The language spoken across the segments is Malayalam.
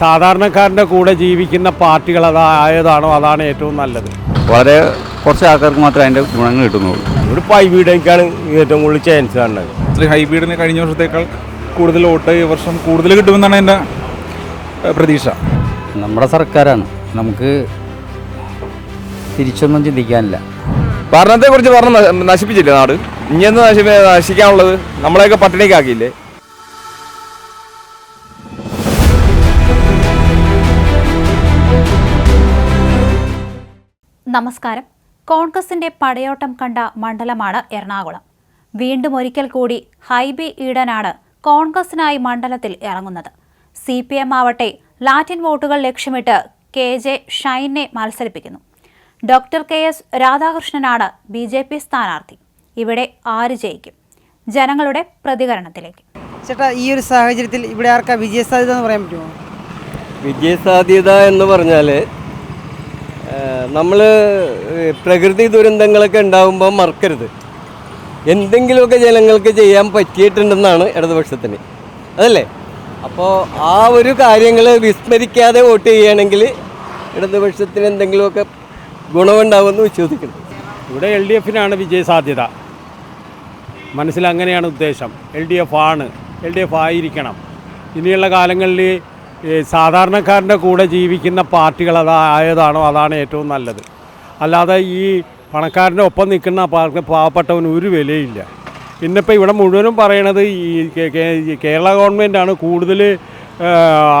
സാധാരണക്കാരന്റെ കൂടെ ജീവിക്കുന്ന പാർട്ടികൾ അതായതാണോ അതാണ് ഏറ്റവും നല്ലത്. വളരെ കുറച്ച് ആൾക്കാർക്ക് മാത്രമേ അതിന്റെ ഗുണങ്ങൾ കിട്ടുന്നുള്ളൂ. ഒരു പൈവീടേക്കാണ് ഏറ്റവും കൂടുതൽ ചാൻസ് കാണുന്നത് ശ്രീ ഹൈബ്രിഡിന് കഴിഞ്ഞ വർഷത്തേക്കാൾ കൂടുതൽ വോട്ട് ഈ വർഷം കൂടുതൽ കിട്ടുമെന്നാണ് എന്റെ പ്രതീക്ഷ. നമ്മുടെ സർക്കാരാണ്. നമുക്ക് തിരിച്ചൊന്നും ചിന്തിക്കാനില്ല. ഭരണത്തെക്കുറിച്ച് പറഞ്ഞ് നശിപ്പിച്ചില്ലേ നാട്? ഇനി എന്ത് നശി നശിക്കാനുള്ളത്? നമ്മളെയൊക്കെ പട്ടിണിക്കാക്കിയില്ലേ? നമസ്കാരം. കോൺഗ്രസിന്റെ പടയോട്ടം കണ്ട മണ്ഡലമാണ് എറണാകുളം. വീണ്ടും ഒരിക്കൽ കൂടി ഹൈബി ഈഡനാണ് കോൺഗ്രസിനായി മണ്ഡലത്തിൽ ഇറങ്ങുന്നത്. സി പി എം ആവട്ടെ ലാറ്റിൻ വോട്ടുകൾ ലക്ഷ്യമിട്ട് കെ ജെ ഷൈനെ മത്സരിപ്പിക്കുന്നു. ഡോക്ടർ കെ എസ് രാധാകൃഷ്ണനാണ് ബി ജെ പി സ്ഥാനാർത്ഥി. ഇവിടെ ആര് ജയിക്കും? ജനങ്ങളുടെ പ്രതികരണത്തിലേക്ക്. ചേട്ടാ ഈ ഒരു സാഹചര്യത്തിൽ ഇവിടെ ആർക്കാ വിജയസാധ്യത എന്ന് പറയാൻ പറ്റുമോ? വിജയസാധ്യത എന്ന് പറഞ്ഞാൽ നമ്മൾ പ്രകൃതി ദുരന്തങ്ങളൊക്കെ ഉണ്ടാകുമ്പോൾ മറക്കരുത്. എന്തെങ്കിലുമൊക്കെ ജനങ്ങൾക്ക് ചെയ്യാൻ പറ്റിയിട്ടുണ്ടെന്നാണ് ഇടതുപക്ഷത്തിന്. അതല്ലേ? അപ്പോൾ ആ ഒരു കാര്യങ്ങൾ വിസ്മരിക്കാതെ വോട്ട് ചെയ്യുകയാണെങ്കിൽ ഇടതുപക്ഷത്തിന് എന്തെങ്കിലുമൊക്കെ ഗുണമുണ്ടാവുമെന്ന് വിശ്വസിക്കുന്നു. ഇവിടെ എൽ ഡി എഫിനാണ് വിജയസാധ്യത. മനസ്സിൽ അങ്ങനെയാണ് ഉദ്ദേശം. എൽ ഡി എഫ് ആണ്. എൽ ഡി എഫ് ആയിരിക്കണം. ഇനിയുള്ള കാലങ്ങളിൽ സാധാരണക്കാരന്റെ കൂടെ ജീവിക്കുന്ന പാർട്ടികൾ അതായതാണോ അതാണ് ഏറ്റവും നല്ലത്. അല്ലാതെ ഈ പണക്കാരന്റെ ഒപ്പം നിൽക്കുന്ന പാർട്ടി പാവപ്പെട്ടവന് ഒരു വിലയില്ല. ഇന്നിപ്പോൾ ഇവിടെ മുഴുവനും പറയണത് ഈ കേരള ഗവൺമെന്റാണ് കൂടുതൽ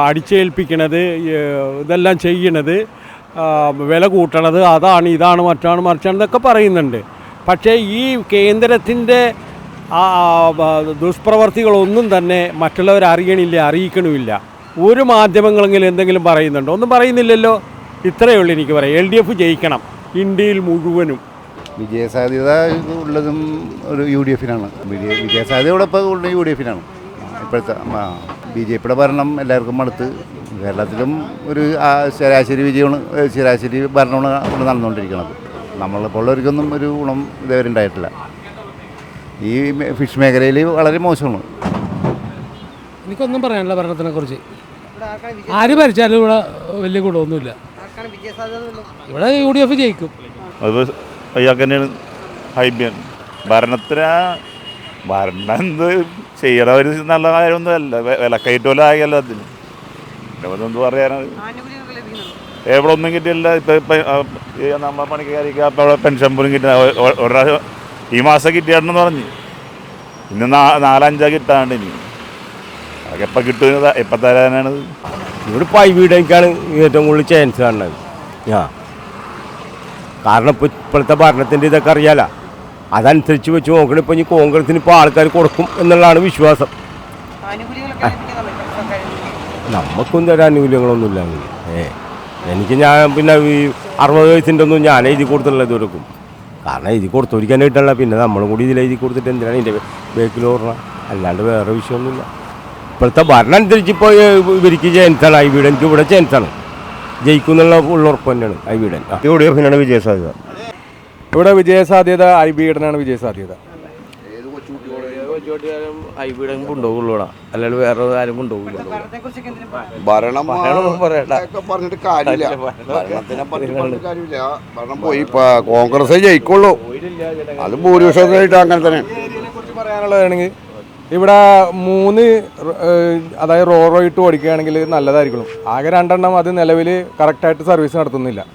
അടിച്ചേൽപ്പിക്കണത് ഇതെല്ലാം ചെയ്യണത് വില കൂട്ടണത് അതാണ് ഇതാണ് മറ്റാണ് മറിച്ചാണ് എന്നൊക്കെ പറയുന്നുണ്ട്. പക്ഷേ ഈ കേന്ദ്രത്തിന്റെ ദുഷ്പ്രവർത്തികളൊന്നും തന്നെ മറ്റുള്ളവർ അറിയണില്ല അറിയിക്കണമില്ല. ഒരു മാധ്യമങ്ങളെങ്കിലും എന്തെങ്കിലും പറയുന്നുണ്ടോ? ഒന്നും പറയുന്നില്ലല്ലോ. ഇത്രയേ ഉള്ളൂ എനിക്ക് പറയാം എൽ ഡി എഫ് ജയിക്കണം. ഇന്ത്യയിൽ മുഴുവനും. വിജയസാധ്യത ഉള്ളതും ഒരു യു ഡി എഫിനാണ്. വിജയസാധ്യതയോടൊപ്പം ഇപ്പോൾ ഉള്ള യു ഡി എഫിനാണ്. ഇപ്പോഴത്തെ ബി ജെ പിയുടെ ഭരണം എല്ലാവർക്കും മടുത്ത്. കേരളത്തിലും ഒരു ആ, ശരാശരി വിജയമാണ് ശരാശരി ഭരണമാണ് ഇവിടെ നടന്നുകൊണ്ടിരിക്കുന്നത്. നമ്മളിപ്പോഴുള്ളവർക്കൊന്നും ഒരു ഗുണം ഇതുവരെ ഉണ്ടായിട്ടില്ല. ഈ ഫിഷ് മേഖലയിൽ വളരെ മോശമാണ്. എനിക്കൊന്നും പറയാനില്ല ഭരണത്തിനെ ആര് ഭരിച്ചാലും ഇവിടെ വലിയ ഗുണമൊന്നുമില്ല. ഇവിടെ യു ഡി എഫ് ജയിക്കും തന്നെയാണ് ഹൈബ്യൻ ഭരണത്തിന് ഭരണം എന്ത് ചെയ്യണ? ഒരു നല്ല കാര്യമൊന്നുമല്ല വെ- വിലക്കയറ്റമല്ല ആയല്ലോ അതിന്? എന്ത് പറയാനാണ് എവിടെ ഒന്നും കിട്ടിയില്ല ഇപ്പം ഇപ്പം നമ്മളെ പണിക്കാരിക്ക് അപ്പം അവിടെ പെൻഷൻ പോലും കിട്ടില്ല ഒ- ഒരു പ്രാവശ്യം ഈ മാസം കിട്ടിയാണെന്ന് പറഞ്ഞു. ഇന്ന് നാലഞ്ചാ കിട്ടാണ്ട് ഇനി. അതൊക്കെ എപ്പോൾ കിട്ടുന്നത് എപ്പോൾ തരാനാണ് ഇവിടെ പൈവീടേക്കാണ് ഏറ്റവും കൂടുതൽ ചാൻസ് കാണുന്നത്. ആ കാരണം ഇപ്പോൾ ഇപ്പോഴത്തെ ഭരണത്തിന്റെ ഇതൊക്കെ അറിയാലോ. അതനുസരിച്ച് വെച്ച് നോക്കണം ഇപ്പോൾ ഇനി കോൺഗ്രസിന് ഇപ്പോൾ ആൾക്കാർ കൊടുക്കും എന്നുള്ളതാണ് വിശ്വാസം. ഇപ്പോൾ നമുക്കൊന്നും ഒരു ആനുകൂല്യങ്ങളൊന്നുമില്ല ഏ. എനിക്ക് ഞാൻ പിന്നെ ഈ അറുപത് വയസ്സിന്റെ ഒന്നും ഞാൻ എഴുതി കൊടുത്തിട്ടുള്ളത് കൊടുക്കും കാരണം എഴുതി കൊടുത്തൊരിക്കാൻ കിട്ടല്ല പിന്നെ നമ്മളും കൂടി ഇതിൽ എഴുതി കൊടുത്തിട്ട് എന്തിനാണ് ഇതിന്റെ ബേക്കിൽ അല്ലാണ്ട് വേറെ വിഷയമൊന്നുമില്ല. ഇപ്പോഴത്തെ ഭരണം അനുസരിച്ച് ഇപ്പോൾ ഇവർക്ക് ചേൻസാണ് ഐ എനിക്ക് ഇവിടെ ചേൻസാണ് ജയിക്കും എന്നുള്ള ഉള്ള ഉറപ്പ് തന്നെയാണ് ഐ വീടൻ. യു ഡി എഫിനാണ് വിജയസാധ്യത ഇവിടെ വിജയസാധ്യത ഐ ബി ഈഡനാണ് വിജയസാധ്യത കൊണ്ടുപോകുള്ളൂടാ അല്ലാണ്ട് വേറെ ആരും കൊണ്ടുപോകില്ല. ഭരണം പറഞ്ഞിട്ട് കാര്യമില്ല. ഭരണത്തിനെ പറ്റി പറഞ്ഞിട്ട് കാര്യമില്ല. ഭരണം പോയി കോൺഗ്രസ് ജയിക്കുള്ളൂ. അത് ഭൂരിപക്ഷമായിട്ട് അങ്ങനെ തന്നെ. പറയാനുള്ളതാണെങ്കിൽ ഇവിടെ മൂന്ന് റ- അതായത് റോറോ ഇട്ട് ഓടിക്കുകയാണെങ്കിൽ നല്ലതായിരിക്കും ആകെ രണ്ടെണ്ണം അത് നിലവിൽ കറക്റ്റായിട്ട് സർവീസ് നടത്തുന്നില്ല.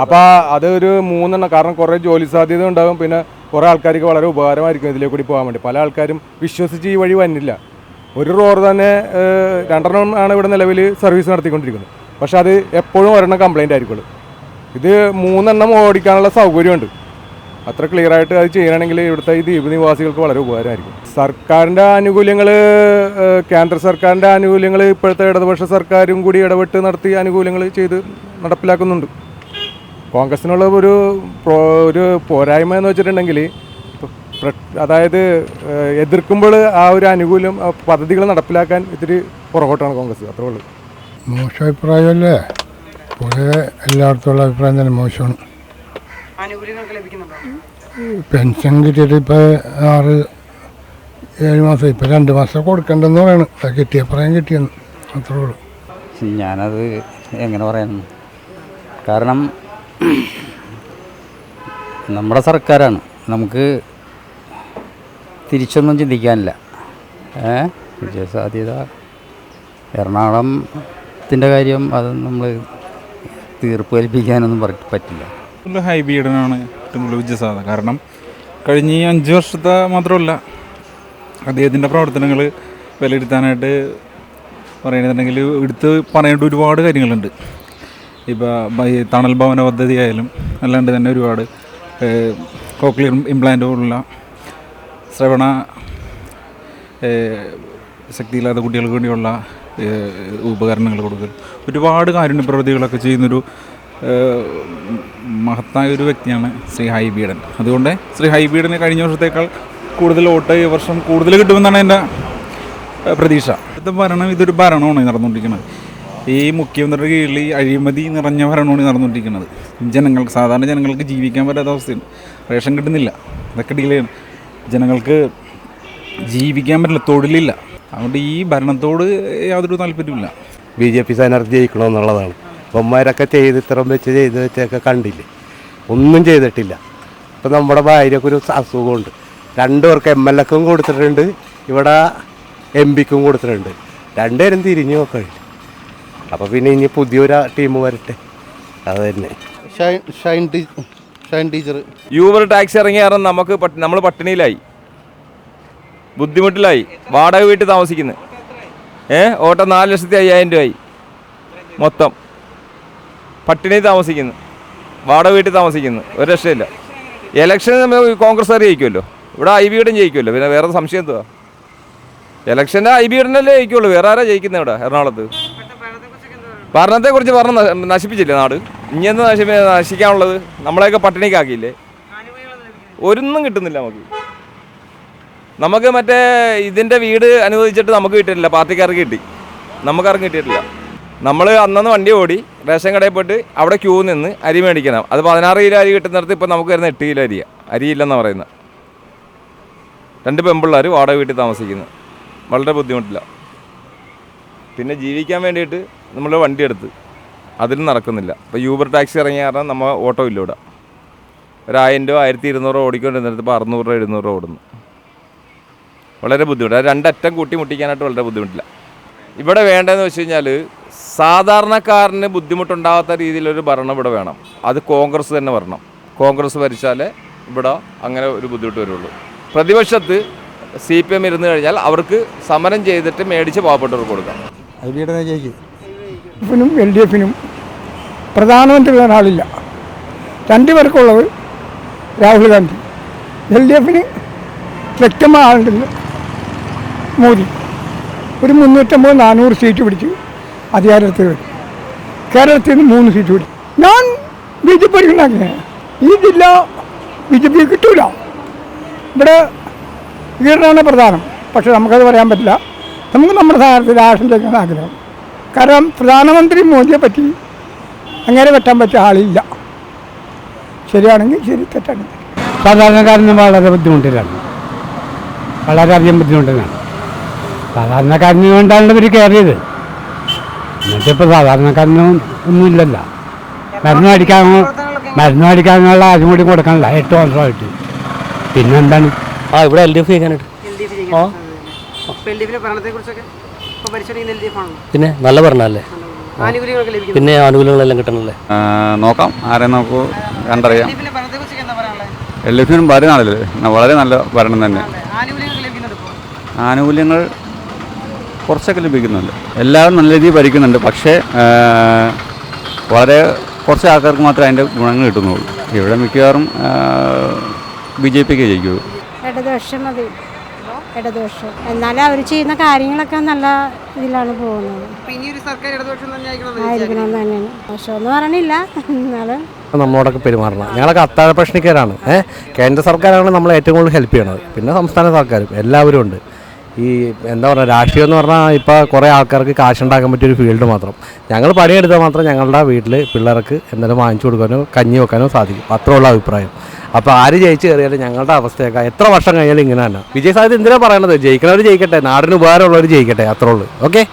അപ്പോൾ അത് ഒരു മൂന്നെണ്ണം കാരണം കുറേ ജോലി സാധ്യത ഉണ്ടാകും പിന്നെ കുറേ ആൾക്കാർക്ക് വളരെ ഉപകാരമായിരിക്കും ഇതിലേക്ക് കൂടി പോകാൻ വേണ്ടി. പല ആൾക്കാരും വിശ്വസിച്ച് ഈ വഴി വന്നില്ല. ഒരു റോർ തന്നെ രണ്ടെണ്ണം ആണ് ഇവിടെ നിലവിൽ സർവീസ് നടത്തിക്കൊണ്ടിരിക്കുന്നത്. പക്ഷെ അത് എപ്പോഴും ഒരെണ്ണം കംപ്ലൈന്റ് ആയിരിക്കുള്ളൂ. ഇത് മൂന്നെണ്ണം ഓടിക്കാനുള്ള സൗകര്യമുണ്ട്. അത്ര ക്ലിയർ ആയിട്ട് അത് ചെയ്യണമെങ്കിൽ ഇവിടുത്തെ ഈ ദ്വീപ് നിവാസികൾക്ക് വളരെ ഉപകാരമായിരിക്കും. സർക്കാരിന്റെ ആനുകൂല്യങ്ങൾ കേന്ദ്ര സർക്കാരിന്റെ ആനുകൂല്യങ്ങൾ ഇപ്പോഴത്തെ ഇടതുപക്ഷ സർക്കാരും കൂടി ഇടപെട്ട് നടത്തി ആനുകൂല്യങ്ങൾ ചെയ്ത് നടപ്പിലാക്കുന്നുണ്ട്. കോൺഗ്രസിനുള്ള ഒരു ഒരു പോരായ്മ എന്ന് വെച്ചിട്ടുണ്ടെങ്കിൽ അതായത് എതിർക്കുമ്പോൾ ആ ഒരു ആനുകൂല്യം പദ്ധതികൾ നടപ്പിലാക്കാൻ ഇത്തിരി പുറകോട്ടാണ് കോൺഗ്രസ്. അത്രേ ഉള്ളൂ. മോശം അഭിപ്രായമല്ലേ? പൊതുവെ എല്ലായിടത്തുള്ള അഭിപ്രായം തന്നെ മോശമാണ്. ആനുകൂല്യങ്ങളൊക്കെ ലഭിക്കുന്നുണ്ടോ? പെൻഷൻ കിട്ടിയിട്ട് ഇപ്പോൾ ആറ് ഏഴ് മാസം ഇപ്പോൾ രണ്ട് മാസം കൊടുക്കണ്ടെന്ന് പറയണം. അത് കിട്ടിയ പറയാൻ കിട്ടിയെന്ന്. അത്രേ ഉള്ളൂ. ഞാനത് എങ്ങനെ പറയാൻ? കാരണം നമ്മുടെ സർക്കാരാണ്. നമുക്ക് തിരിച്ചൊന്നും ചിന്തിക്കാനില്ല. ഏ? വിജയസാധ്യത എറണാകുളത്തിന്റെ കാര്യം അത് നമ്മൾ തീർപ്പ് കൽപ്പിക്കാനൊന്നും പറ- പറ്റില്ല. ഉള്ള ഹൈബീഡനാണ് ഏറ്റവും കൂടുതൽ വിജയസാധ കാരണം കഴിഞ്ഞ ഈ അഞ്ച് വർഷത്തെ മാത്രമല്ല അദ്ദേഹത്തിന്റെ പ്രവർത്തനങ്ങൾ വിലയിരുത്താനായിട്ട് പറയുന്നുണ്ടെങ്കിൽ എടുത്ത് പറയേണ്ട ഒരുപാട് കാര്യങ്ങളുണ്ട്. ഇപ്പോൾ ഈ തണൽ ഭവന പദ്ധതി ആയാലും അല്ലാണ്ട് തന്നെ ഒരുപാട് കോക്ലിയർ ഇംപ്ലാന്റ് പോലുള്ള ശ്രവണ ശക്തിയില്ലാത്ത കുട്ടികൾക്ക് വേണ്ടിയുള്ള ഉപകരണങ്ങൾ കൊടുക്കുക ഒരുപാട് കാരുണ്യ പ്രവൃത്തികളൊക്കെ ചെയ്യുന്നൊരു മഹത്തായ ഒരു വ്യക്തിയാണ് ശ്രീ ഹൈബീഡൻ. അതുകൊണ്ട് ശ്രീ ഹൈബീഡന് കഴിഞ്ഞ വർഷത്തേക്കാൾ കൂടുതൽ വോട്ട് ഈ വർഷം കൂടുതൽ കിട്ടുമെന്നാണ് എന്റെ പ്രതീക്ഷ. ഇവിടുത്തെ ഭരണം ഇതൊരു ഭരണമാണ് നടന്നുകൊണ്ടിരിക്കുന്നത്. ഈ മുഖ്യമന്ത്രിയുടെ കീഴിൽ ഈ അഴിമതി നിറഞ്ഞ ഭരണമാണ് നടന്നുകൊണ്ടിരിക്കുന്നത്. ജനങ്ങൾക്ക് സാധാരണ ജനങ്ങൾക്ക് ജീവിക്കാൻ പറ്റാത്ത അവസ്ഥയാണ്. റേഷൻ കിട്ടുന്നില്ല. അതൊക്കെ ഡീൽ ചെയ്യണം. ജനങ്ങൾക്ക് ജീവിക്കാൻ പറ്റില്ല തൊഴിലില്ല. അതുകൊണ്ട് ഈ ഭരണത്തോട് യാതൊരു താല്പര്യമില്ല ബി ജെ പി സ്ഥാനാർത്ഥി ജയിക്കണമെന്നുള്ളതാണ്. അമ്മമാരൊക്കെ ചെയ്ത് ഇത്രയും വെച്ച് ചെയ്ത് വെച്ചൊക്കെ കണ്ടില്ലേ? ഒന്നും ചെയ്തിട്ടില്ല. ഇപ്പം നമ്മുടെ ഭാര്യയ്ക്ക് ഒരു അസുഖമുണ്ട്. രണ്ടു പേർക്ക് എം എൽ എക്കും കൊടുത്തിട്ടുണ്ട്. ഇവിടെ എം പിക്കും കൊടുത്തിട്ടുണ്ട്. രണ്ടുപേരും തിരിഞ്ഞു നോക്കഴില്ല അപ്പോൾ പിന്നെ ഇനി പുതിയൊരു ടീം വരട്ടെ. അത് തന്നെ. ഷൈൻ ഷൈൻ ടീ ഷൈൻ ടീച്ചർ യൂബർ ടാക്സി ഇറങ്ങിയ കാരണം നമുക്ക് നമ്മൾ പട്ടിണിയിലായി. ബുദ്ധിമുട്ടിലായി. വാടക വീട്ടിൽ താമസിക്കുന്നത് ഏ? ഓട്ടം നാല് ലക്ഷത്തി അയ്യായിരം രൂപയായി. മൊത്തം. പട്ടിണി താമസിക്കുന്നു. വാടക വീട്ടിൽ താമസിക്കുന്നു. ഒരു രക്ഷയില്ല. ഇലക്ഷൻ കോൺഗ്രസ്സുകാർ ജയിക്കുമല്ലോ. ഇവിടെ ഐ ബിയുടെയും ജയിക്കുമല്ലോ. പിന്നെ വേറെ സംശയം എന്തുവാ? ഇലക്ഷന്റെ ഐ ബിയുടെന്നല്ലേ ജയിക്കുള്ളൂ. വേറെ ആരാ ജയിക്കുന്നത് ഇവിടെ എറണാകുളത്ത്? ഭരണത്തെക്കുറിച്ച് പറഞ്ഞ നശിപ്പിച്ചില്ലേ നാട്? ഇനി എന്താ നശിപ്പി നശിക്കാനുള്ളത്? നമ്മളെയൊക്കെ പട്ടിണിക്കാക്കിയില്ലേ? ഒരൊന്നും കിട്ടുന്നില്ല നമുക്ക്. നമുക്ക് മറ്റേ ഇതിന്റെ വീട് അനുവദിച്ചിട്ട് നമുക്ക് കിട്ടിയിട്ടില്ല. പാർട്ടിക്കാർക്ക് കിട്ടി. നമുക്കാർക്കും കിട്ടിയിട്ടില്ല. നമ്മൾ അന്നന്ന് വണ്ടി ഓടി റേഷൻ കടയിൽ പോയിട്ട് അവിടെ ക്യൂ നിന്ന് അരി മേടിക്കണം. അത് പതിനാറ് കിലോ അരി കിട്ടുന്നിടത്ത് ഇപ്പോൾ നമുക്ക് വരുന്ന എട്ട് കിലോ അരിയാണ് അരിയില്ലെന്ന് പറയുന്നത് രണ്ട് പെമ്പിള്ളേർ വാടക വീട്ടിൽ താമസിക്കുന്നു. വളരെ ബുദ്ധിമുട്ടില്ല. പിന്നെ ജീവിക്കാൻ വേണ്ടിയിട്ട് നമ്മൾ വണ്ടി എടുത്ത് അതിലും നടക്കുന്നില്ല. ഇപ്പോൾ യൂബർ ടാക്സി ഇറങ്ങിയ കാരണം നമ്മൾ ഓട്ടോ ഇല്ല ഇവിടെ. ഒരായിരം രൂപ ആയിരത്തി ഇരുന്നൂറ് ഓടിക്കൊണ്ടിരുന്നിടത്ത് ഇപ്പോൾ അറുന്നൂറ് രൂപ എഴുന്നൂറ് രൂപ ഓടുന്നു. വളരെ ബുദ്ധിമുട്ട്. അത് രണ്ടറ്റം കൂട്ടി മുട്ടിക്കാനായിട്ട് വളരെ ബുദ്ധിമുട്ടില്ല. ഇവിടെ വേണ്ടതെന്ന് വെച്ച് കഴിഞ്ഞാൽ സാധാരണക്കാരന് ബുദ്ധിമുട്ടുണ്ടാകാത്ത രീതിയിലൊരു ഭരണം ഇവിടെ വേണം. അത് കോൺഗ്രസ് തന്നെ വരണം. കോൺഗ്രസ് ഭരിച്ചാലേ ഇവിടെ അങ്ങനെ ഒരു ബുദ്ധിമുട്ട് വരുള്ളൂ. പ്രതിപക്ഷത്ത് സി പി എം ഇരുന്ന് കഴിഞ്ഞാൽ അവർക്ക് സമരം ചെയ്തിട്ട് മേടിച്ച് പാവപ്പെട്ടവർക്ക് കൊടുക്കാം ും. എഫിനും എൽ ഡി എഫിനും പ്രധാനമന്ത്രി ഒരാളില്ല. ആളില്ല രണ്ട് പേർക്കുള്ളത് രാഹുൽ ഗാന്ധി. എൽ ഡി എഫിന് വ്യക്തമായ ആളുണ്ടെന്ന് മോദി. ഒരു മുന്നൂറ്റമ്പത് നാനൂറ് സീറ്റ് പിടിച്ച് അധികാരത്തിൽ വരും. കേരളത്തിൽ നിന്ന് മൂന്ന് സീറ്റ് പിടിച്ചു ഞാൻ ബി ജെ പി ഉണ്ടാക്കിയ ഈ ജില്ല ബി ജെ പി കിട്ടൂല. ഇവിടെ വീടിനാണ് പ്രധാനം. പക്ഷെ നമുക്കത് പറയാൻ പറ്റില്ല. നമുക്ക് നമ്മുടെ സ്ഥാനത്ത് രാഷ്ട്രീയത്തിലേക്കാണ് ആഗ്രഹം. കാരണം പ്രധാനമന്ത്രി മോദിയെ പറ്റി അങ്ങനെ വെട്ടാൻ പറ്റിയ ആളില്ല. ശരിയാണെങ്കിൽ ശരി തെറ്റാണെങ്കിൽ സാധാരണക്കാരന് വളരെ ബുദ്ധിമുട്ടിലാണ്. വളരെയധികം ബുദ്ധിമുട്ടിലാണ്. സാധാരണക്കാരന് വേണ്ടാണ് ഇവർ കയറിയത്. എന്നിട്ടിപ്പോൾ സാധാരണക്കാരനും ഒന്നുമില്ലല്ലോ. മരുന്ന് മേടിക്കാൻ മരുന്ന് മേടിക്കാനുള്ള ആരും കൂടി കൊടുക്കാനില്ല. എട്ട് വർഷമായിട്ട് പിന്നെന്താണ്? ആ ഇവിടെ എൽ ഡി എഫ് പിന്നെ നല്ല പറഞ്ഞല്ലേ പിന്നെ ആനുകൂല്യങ്ങളെല്ലാം കിട്ടണല്ലേ? നോക്കാം. ആരെ നമുക്ക് കണ്ടറിയാം. എൽ എഫിനും വളരെ നല്ലത് വളരെ നല്ല ഭരണം തന്നെ. ആനുകൂല്യങ്ങൾ കുറച്ചൊക്കെ ലഭിക്കുന്നുണ്ട്. എല്ലാവരും നല്ല രീതിയിൽ ഭരിക്കുന്നുണ്ട് പക്ഷേ വളരെ കുറച്ച് ആൾക്കാർക്ക് മാത്രമേ അതിന്റെ ഗുണങ്ങൾ കിട്ടുന്നുള്ളൂ. ഇവിടെ മിക്കവാറും ബി ജെ പിക്ക് ജയിക്കൂ ഇടതുപക്ഷം മതി. ഇടതുപക്ഷം. എന്നാലും അവർ ചെയ്യുന്ന കാര്യങ്ങളൊക്കെ നല്ല ഇതിലാണ് പോകുന്നത്. ആയിരിക്കണം എന്നാലും നമ്മളോടൊക്കെ പെരുമാറണം. ഞങ്ങളൊക്കെ അത്താഴ പ്രശ്നക്കാരാണ്. ഏഹ് കേന്ദ്ര സർക്കാരാണ് നമ്മളെ ഏറ്റവും കൂടുതൽ ഹെൽപ്പ് ചെയ്യണത്. പിന്നെ സംസ്ഥാന സർക്കാരും എല്ലാവരും ഉണ്ട്. ഈ എന്താ പറയുക രാഷ്ട്രീയം എന്ന് പറഞ്ഞാൽ ഇപ്പോൾ കുറേ ആൾക്കാർക്ക് കാശുണ്ടാക്കാൻ പറ്റിയൊരു ഫീൽഡ് മാത്രം. ഞങ്ങൾ പണിയെടുത്താൽ മാത്രം ഞങ്ങളുടെ വീട്ടിൽ പിള്ളേർക്ക് എന്തെങ്കിലും വാങ്ങിച്ചു കൊടുക്കാനോ കഞ്ഞി വെക്കാനോ സാധിക്കും. അത്രയുള്ള അഭിപ്രായം. അപ്പോൾ ആര് ജയിച്ചു കയറിയാലും ഞങ്ങളുടെ അവസ്ഥയൊക്കെ എത്ര വർഷം കഴിഞ്ഞാലും ഇങ്ങനെ തന്നെ. വിജയ സാധ്യത എന്തിനാണ് പറയണത്? ജയിക്കണവർ ജയിക്കട്ടെ നാടിന് ഉപകാരമുള്ളവർ ജയിക്കട്ടെ അത്രേ ഉള്ളൂ. ഓക്കെ?